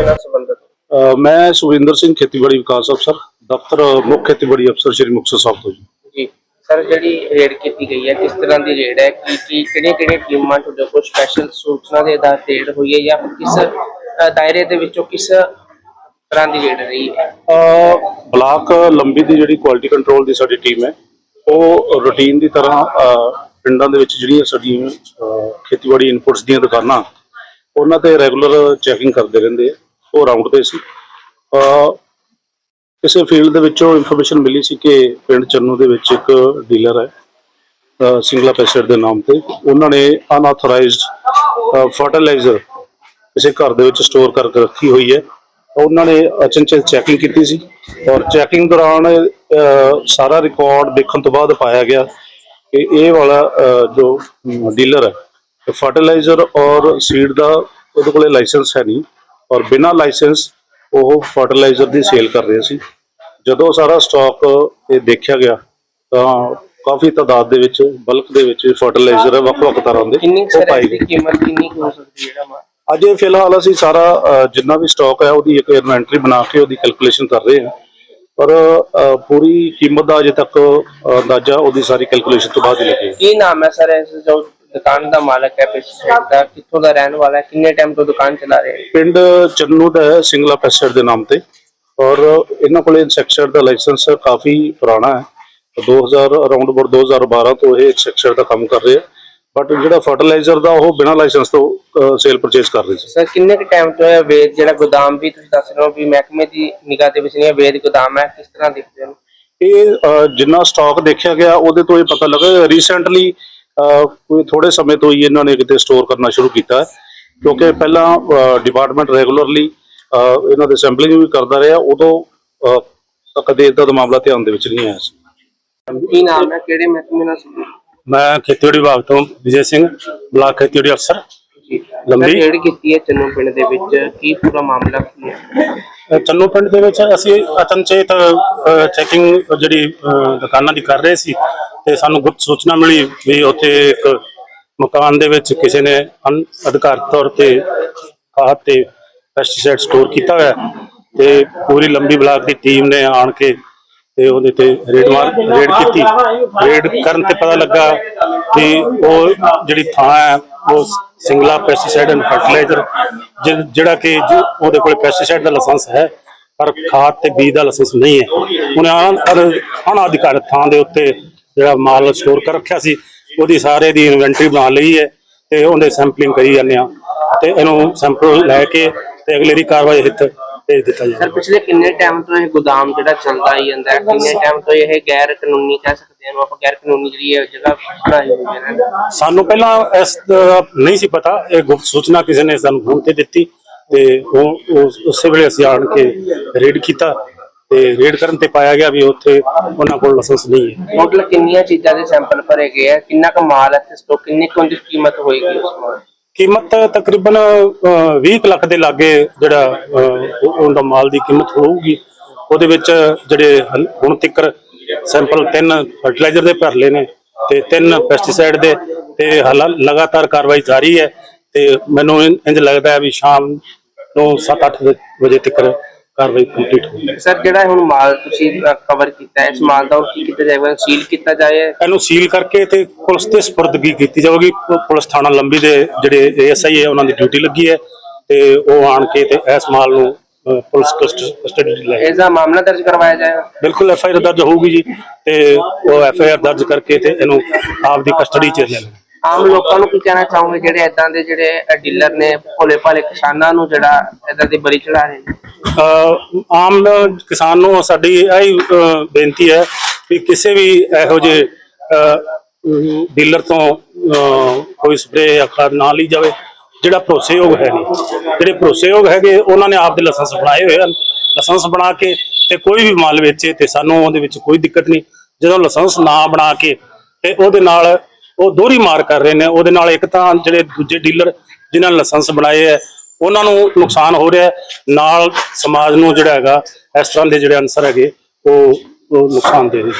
ਸੰਬੰਧਿਤ ਮੈਂ ਸੁਖਵਿੰਦਰ ਸਿੰਘ ਖੇਤੀਬਾੜੀ ਵਿਕਾਸ ਅਫਸਰ ਦਫ਼ਤਰ ਮੁੱਖ ਖੇਤੀਬਾੜੀ ਅਫਸਰ ਸ਼੍ਰੀ ਮੁਕਤਸਰ ਸਾਹਿਬ ਤੋਂ ਜੀ। ਜੀ। ਸਰ ਜਿਹੜੀ ਰੇਡ ਕੀਤੀ ਗਈ ਹੈ ਕਿਸ ਤਰ੍ਹਾਂ ਦੀ ਰੇਡ ਹੈ? ਕੀ ਕੀ ਕਿਹੜੇ ਕਿਹੜੇ ਟੀਮਾਂ ਤੁਹਾਡੇ ਕੋਲ ਸਪੈਸ਼ਲ ਸੂਚਨਾ ਦੇ ਆਧਾਰ ਤੇ ਰੇਡ ਹੋਈ ਹੈ ਜਾਂ ਫਿਰ ਕਿਸ ਅ, ਦਾਇਰੇ ਦੇ ਵਿੱਚੋਂ ਕਿਸ ਤਰ੍ਹਾਂ ਦੀ ਰੇਡ ਰਹੀ ਹੈ? ਬਲਾਕ ਲੰਬੀ ਦੀ ਜਿਹੜੀ ਕੁਆਲਿਟੀ ਕੰਟਰੋਲ ਦੀ ਸਾਡੀ ਟੀਮ ਹੈ ਉਹ ਰੂਟੀਨ ਦੀ ਤਰ੍ਹਾਂ ਪਿੰਡਾਂ ਦੇ ਵਿੱਚ ਜਿਹੜੀਆਂ ਸਾਡੀਆਂ ਅ, ਖੇਤੀਬਾੜੀ ਇਨਪੁਟਸ ਦੀਆਂ ਦੁਕਾਨਾਂ ਉਹਨਾਂ ਤੇ ਰੈਗੂਲਰ ਚੈਕਿੰਗ ਕਰਦੇ ਰਹਿੰਦੇ ਆ। ਉਹ ਰਾਉਂਡ ਤੇ ਸੀ। ਕਿਸੇ ਫੀਲਡ ਦੇ ਵਿੱਚੋਂ ਇਨਫੋਰਮੇਸ਼ਨ ਮਿਲੀ ਸੀ ਕਿ ਪਿੰਡ ਚੰਨੂ ਦੇ ਵਿੱਚ ਇੱਕ ਡੀਲਰ ਹੈ ਸਿੰਗਲਾ ਪੈਸਟ ਦੇ ਨਾਮ ਤੇ। ਉਹਨਾਂ ਨੇ ਅਨਆਥੋਰਾਈਜ਼ਡ ਫਰਟੀਲਾਈਜ਼ਰ ਕਿਸੇ ਘਰ ਦੇ ਵਿੱਚ ਸਟੋਰ ਕਰਕੇ ਰੱਖੀ ਹੋਈ ਹੈ। ਉਹਨਾਂ ਨੇ ਅਚਨਚੇਤ ਚੈਕਿੰਗ ਕੀਤੀ ਸੀ ਔਰ ਚੈਕਿੰਗ ਦੌਰਾਨ ਸਾਰਾ ਰਿਕਾਰਡ ਦੇਖਣ ਤੋਂ ਬਾਅਦ ਪਾਇਆ ਗਿਆ ਕਿ ਇਹ ਵਾਲਾ ਜੋ ਡੀਲਰ ਹੈ ਫਰਟੀਲਾਈਜ਼ਰ ਔਰ ਸੀਡ ਦਾ ਉਹਦੇ ਕੋਲੇ ਲਾਇਸੈਂਸ ਹੈ ਨਹੀਂ। ਔਰ ਬਿਨਾਂ ਲਾਇਸੈਂਸ ਉਹ ਫਰਟੀਲਾਈਜ਼ਰ ਦੀ ਸੇਲ ਕਰ ਰਿਹਾ ਸੀ। ਜਦੋਂ ਸਾਰਾ ਸਟਾਕ ਇਹ ਦੇਖਿਆ ਗਿਆ ਤਾਂ ਕਾਫੀ ਤਾਦਾਦ ਦੇ ਵਿੱਚ ਬਲਕ ਦੇ ਵਿੱਚ ਫਰਟੀਲਾਈਜ਼ਰ ਹੈ ਵੱਖ-ਵੱਖ ਤਰ੍ਹਾਂ ਦੇ। ਕਿੰਨੀ ਸਰ ਗਏ ਕੀਮਤ ਕਿੰਨੀ ਹੋ ਸਕਦੀ ਹੈ ਜਿਹੜਾ ਅੱਜ ਫਿਲਹਾਲ ਅਸੀਂ ਸਾਰਾ ਜਿੰਨਾ ਵੀ ਸਟਾਕ ਹੈ ਉਹਦੀ ਇੱਕ ਇਨਵੈਂਟਰੀ ਬਣਾ ਕੇ ਉਹਦੀ ਕੈਲਕੂਲੇਸ਼ਨ ਕਰ ਰਹੇ ਹਾਂ। ਪਰ ਪੂਰੀ ਕੀਮਤ ਦਾ ਅਜੇ ਤੱਕ ਅੰਦਾਜ਼ਾ ਉਹਦੀ ਸਾਰੀ ਕੈਲਕੂਲੇਸ਼ਨ ਤੋਂ ਬਾਅਦ ਹੀ ਲੱਗੇਗਾ। ਕੀ ਨਾਮ ਹੈ ਸਰ ਇਸ ਜੋ ਦੁਕਾਨ ਦਾ ਮਾਲਕ ਹੈ ਪੈਸਟੀਸਾਈਡ ਦਾ। ਕਿੱਥੋਂ ਦਾ ਰਹਿਣ ਵਾਲਾ ਹੈ? ਕਿੰਨੇ ਟਾਈਮ ਤੋਂ ਦੁਕਾਨ ਚਲਾ ਰਿਹਾ ਹੈ? ਪਿੰਡ ਚੰਨੂ ਦਾ ਹੈ ਸਿੰਗਲਾ ਪੈਸਟਰ ਦੇ ਨਾਮ ਤੇ। ਔਰ ਇਹਨਾਂ ਕੋਲੇ ਇਨਸੈਕਟਰ ਦਾ ਲਾਇਸੈਂਸ ਕਾਫੀ ਪੁਰਾਣਾ ਹੈ। 2000 ਅਰਾਊਂਡ ਅਬਾਊਟ 2012 ਤੋਂ ਇਹ ਇਨਸੈਕਟਰ ਦਾ ਕੰਮ ਕਰ ਰਹੇ ਬਟ ਜਿਹੜਾ ਫਰਟੀਲਾਈਜ਼ਰ ਦਾ ਉਹ ਬਿਨਾਂ ਲਾਇਸੈਂਸ ਤੋਂ ਸੇਲ ਪਰਚੇਸ ਕਰ ਰਹੇ ਸੀ। ਸਰ ਕਿੰਨੇ ਕੁ ਟਾਈਮ ਤੋਂ ਇਹ ਵੇਦ ਜਿਹੜਾ ਗੋਦਾਮ ਵੀ ਤੁਸੀਂ ਦੱਸ ਰਹੇ ਹੋ ਵੀ ਮਹਿਕਮੇ ਦੀ ਨਿਗਾਹ ਦੇ ਵਿੱਚ ਨਹੀਂ ਹੈ ਵੇਦ ਗੋਦਾਮ ਹੈ ਕਿਸ ਤਰ੍ਹਾਂ ਦੇਖਦੇ ਹੋ? ਇਹ ਅ, ਜਿੰਨਾ ਸਟਾਕ ਦੇਖਿਆ ਗਿਆ ਉਹਦੇ ਤੋਂ ਇਹ ਪਤਾ ਲੱਗਾ। ਰੀਸੈਂਟਲੀ ਕੋਈ ਥੋੜੇ ਸਮੇਂ ਤੋਂ ਹੀ ਇਹਨਾਂ ਨੇ ਕਿਤੇ ਸਟੋਰ ਕਰਨਾ ਸ਼ੁਰੂ ਕੀਤਾ ਕਿਉਂਕਿ ਪਹਿਲਾਂ ਡਿਪਾਰਟਮੈਂਟ ਰੈਗੂਲਰਲੀ ਇਹਨਾਂ ਦੇ ਸੈਂਪਲਿੰਗ ਵੀ ਕਰਦਾ ਰਿਹਾ ਉਦੋਂ ਕਦੇ ਇਦਾਂ ਦਾ ਮਾਮਲਾ ਧਿਆਨ ਦੇ ਵਿੱਚ ਨਹੀਂ ਆਇਆ ਸੀ। ਕੀ ਨਾਮ ਹੈ? ਕਿਹੜੇ ਮਹਿਕਮੇ ਨਾਲ ਮੈਂ ਖੇਤੀਬਾੜੀ ਵਿਭਾਗ ਤੋਂ ਵਿਜੇ ਸਿੰਘ ਬਲਾਕ ਖੇਤੀਬਾੜੀ ਅਫਸਰ ਲੰਬੀ- ਕੀਤੀ ਹੈ ਚੰਨੂ ਪਿੰਡ ਦੇ ਵਿੱਚ ਕੀ ਪੂਰਾ ਮਾਮਲਾ ਕੀ ਹੈ? ਚੰਨੂ ਪਿੰਡ ਦੇ ਵਿੱਚ ਅਸੀਂ ਅਚਨਚੇਤ ਚੈਕਿੰਗ ਜਿਹੜੀ ਦੁਕਾਨਾਂ ਦੀ ਕਰ ਰਹੇ ਸੀ ਤੇ ਸਾਨੂੰ ਗੁਪਤ ਸੂਚਨਾ ਮਿਲੀ ਵੀ ਉੱਥੇ ਇੱਕ ਮਕਾਨ ਦੇ ਵਿੱਚ ਕਿਸੇ ਨੇ ਅਨ, ਅਧਿਕਾਰਤ ਤੌਰ ਤੇ ਖਾਦ ਤੇ ਪੈਸਟੀਸਾਈਡ ਸਟੋਰ ਕੀਤਾ ਹੋਇਆ ਹੈ ਤੇ ਪੂਰੀ ਲੰਬੀ ਬਲਾਕ ਦੀ ਟੀਮ ਨੇ ਆਣ ਕੇ ਤੇ ਉਹਦੇ ਤੇ ਰੇਡ ਮਾਰ, ਰੇਡ ਕੀਤੀ। ਰੇਡ ਕਰਨ ਤੇ ਪਤਾ ਲੱਗਾ ਕਿ ਉਹ ਜਿਹੜੀ ਥਾਂ ਹੈ, ਉਹ ਸਿੰਗਲਾ ਪੈਸਟੀਸਾਈਡ ਐਂਡ ਫਰਟੀਲਾਈਜ਼ਰ ਜਿਹੜਾ ਕਿ ਜੋ- ਉਹਦੇ ਕੋਲ ਪੈਸਟੀਸਾਈਡ ਦਾ ਲਾਇਸੈਂਸ ਹੈ, ਪਰ ਖਾਦ ਤੇ ਬੀਜ ਦਾ ਲਾਇਸੈਂਸ ਨਹੀਂ ਹੈ। ਉਹਨੇ ਅਨ ਅਧਿਕਾਰਤ ਥਾਂ ਦੇ ਉੱਤੇ ਜਿਹੜਾ ਮਾਲ ਸਟੋਰ ਕਰ ਰੱਖਿਆ ਸੀ, ਉਹਦੀ ਸਾਰੇ ਦੀ ਇਨਵੈਂਟਰੀ ਬਣਾ ਲਈ ਹੈ ਤੇ ਉਹਦੇ ਸੈਂਪਲਿੰਗ ਕਰੀ ਜਾਂਦੇ ਆ ਤੇ ਇਹਨੂੰ ਸੈਂਪਲ ਲੈ ਕੇ ਤੇ ਅਗਲੇਰੀ ਕਾਰਵਾਈ ਹਿੱਤ ਭੇਜ ਦਿੱਤਾ ਸਰ ਪਿਛਲੇ ਕਿੰਨੇ ਟਾਈਮ ਤੋਂ ਇਹ ਗੋਦਾਮ ਜਿਹੜਾ ਚੱਲਦਾ ਹੀ ਜਾਂਦਾ ਹੈ? ਕਿੰਨੇ ਟਾਈਮ ਤੋਂ ਇਹ ਗੈਰ ਕਾਨੂੰਨੀ ਕਹਿ ਸਕਦੇ ਹਾਂ ਇਹਨੂੰ ਆਪਾਂ ਗੈਰ ਕਾਨੂੰਨੀ ਜਿਹੜੀ ਇਹ ਜਗ੍ਹਾ ਬਣਾਈ ਹੋਈ ਹੈ ਨਾ? ਸਾਨੂੰ ਪਹਿਲਾਂ ਇਸ ਦਾ ਨਹੀਂ ਸੀ ਪਤਾ ਇਹ ਗੁਪਤ ਸੂਚਨਾ ਕਿਸੇ ਨੇ ਸਾਨੂੰ ਫੋਨ ਤੇ ਦਿੱਤੀ ਤੇ ਉਹ ਉਸ- ਉਸੇ ਵੇਲੇ ਅਸੀਂ ਆਣ ਕੇ ਰੇਡ ਕੀਤਾ ਤੇ ਰੇਡ ਕਰਨ ਤੇ ਪਾਇਆ ਗਿਆ ਵੀ ਉੱਥੇ ਉਹਨਾਂ ਕੋਲ ਲਾਇਸੈਂਸ ਨਹੀਂ ਹੈ। ਟੋਟਲ ਕਿੰਨੀਆਂ ਚੀਜ਼ਾਂ ਦੇ ਸੈਂਪਲ ਭਰੇ ਗਏ ਆ? ਕਿੰਨਾ ਕੁ ਮਾਲ ਹੈ ਤੇ ਸਟੋਕ ਕਿੰਨੀ ਕੁ ਉਹਦੀ ਕੀਮਤ ਹੋਏਗੀ ਉਸ ਮਾਲ? ਦੀ? ਕੀਮਤ ਤਕਰੀਬਨ ਅ, 20 ਕੁ ਲੱਖ ਦੇ ਲਾਗੇ ਜਿਹੜਾ ਅ, ਉਹ- ਉਹਦਾ ਮਾਲ ਦੀ ਕੀਮਤ ਹੋਊਗੀ। ਉਹਦੇ ਵਿੱਚ ਜਿਹੜੇ ਹਲ- ਹੁਣ ਤੱਕ ਸੈਂਪਲ ਤਿੰਨ ਫਰਟੀਲਾਈਜ਼ਰ ਦੇ ਭਰ ਲਏ ਨੇ ਤੇ ਤਿੰਨ ਪੈਸਟੀਸਾਈਡ ਦੇ ਤੇ ਹਾਲਾਂ ਲਗਾਤਾਰ ਕਾਰਵਾਈ ਜਾਰੀ ਹੈ ਤੇ ਮੈਨੂੰ ਇੰ- ਇੰਝ ਲੱਗਦਾ ਹੈ ਵੀ ਸ਼ਾਮ ਨੂੰ 7-8 ਵਜੇ ਤੱਕ ਕਾਰਵਾਈ ਕੰਪਲੀਟ ਹੋਊਗੀ ਸਰ ਜਿਹੜਾ ਹੁਣ ਮਾਲ ਤੁਸੀਂ ਕਵਰ ਕੀਤਾ ਹੈ ਇਸ ਮਾਲ ਦਾ ਕੀ ਕੀਤਾ ਜਾਏਗਾ? ਸੀਲ ਕੀਤਾ ਜਾਏ? ਇਹਨੂੰ ਸੀਲ ਕਰਕੇ ਤੇ ਪੁਲਿਸ ਦੇ ਸਪੁਰਦਗੀ ਕੀਤੀ ਜਾਵੇਗੀ। ਪੁਲਿਸ ਥਾਣਾ ਲੰਬੀ ਦੇ ਜਿਹੜੇ ਏਐਸਆਈ ਹੈ ਉਹਨਾਂ ਦੀ ਡਿਊਟੀ ਲੱਗੀ ਹੈ ਤੇ ਉਹ ਆਣ ਕੇ ਤੇ ਇਸ ਮਾਲ ਨੂੰ ਪੁਲਿਸ ਕਸਟਡੀ ਲੈ ਇਸ ਦਾ ਮਾਮਲਾ ਦਰਜ ਕਰਵਾਇਆ ਜਾਏਗਾ? ਬਿਲਕੁਲ ਐਫ ਆਈ ਆਰ ਦਰਜ ਹੋਊਗੀ ਜੀ ਤੇ ਉਹ ਐਫ ਆਈ ਆਰ ਦਰਜ ਕਰਕੇ ਤੇ ਇਹਨੂੰ ਆਪ ਦੀ ਕਸਟਡੀ 'ਚ ਲੈ ਲੈਣਾ ਆਮ ਲੋਕਾਂ ਨੂੰ ਕੀ ਕਹਿਣਾ ਚਾਹੋਗੇ? ਜਿਹੜੇ ਇਦਾਂ ਦੇ ਜਿਹੜੇ ਡੀਲਰ ਨੇ ਭੋਲੇ ਭਾਲੇ ਕਿਸਾਨਾਂ ਨੂੰ ਜਿਹੜਾ ਇਦਾਂ ਦੀ ਬਲੀ ਚੜਾ ਰਹੇ ਨੇ? ਅ, ਆਮ ਕਿਸਾਨ ਨੂੰ ਸਾਡੀ ਇਹ ਬੇਨਤੀ ਹੈ ਕਿ ਕਿਸੇ ਵੀ ਇਹੋ ਜਿਹੇ ਡੀਲਰ ਤੋਂ ਅ, ਕੋਈ ਸਪਰੇਅ ਜਾਂ ਖਾਦ ਨਾ ਲਈ ਜਾਵੇ ਜਿਹੜਾ ਭਰੋਸੇਯੋਗ ਹੈ ਨਹੀਂ। ਜਿਹੜੇ ਭਰੋਸੇਯੋਗ ਹੈਗੇ ਉਹਨਾਂ ਨੇ ਆਪ ਦੇ ਲਾਇਸੈਂਸ ਬਣਾਏ ਹੋਏ ਹਨ। ਲਾਇਸੈਂਸ ਬਣਾ ਕੇ ਤੇ ਕੋਈ ਵੀ ਮਾਲ ਵੇਚੇ ਤੇ ਸਾਨੂੰ ਉਹਦੇ ਵਿੱਚ ਕੋਈ ਦਿੱਕਤ ਨਹੀਂ। ਜਦੋਂ ਲਾਇਸੈਂਸ ਨਾ ਬਣਾ ਕੇ ਤੇ ਉਹਦੇ ਨਾਲ ਉਹ ਦੋਹਰੀ ਮਾਰ ਕਰ ਰਹੇ ਨੇ। ਉਹਦੇ ਨਾਲ ਇੱਕ ਤਾਂ ਜਿਹੜੇ ਦੂਜੇ ਡੀਲਰ ਜਿਨ੍ਹਾਂ ਨੇ ਲਾਇਸੈਂਸ ਬਣਾਏ ਹੈ, ਉਹਨਾਂ ਨੂੰ ਨੁਕਸਾਨ ਹੋ ਰਿਹਾ ਨਾਲ ਸਮਾਜ ਨੂੰ ਜਿਹੜਾ ਹੈਗਾ, ਇਸ ਤਰ੍ਹਾਂ ਦੇ ਜਿਹੜੇ ਅਨਸਰ ਹੈਗੇ, ਉਹ ਨੁਕਸਾਨ ਦੇ ਰਹੇ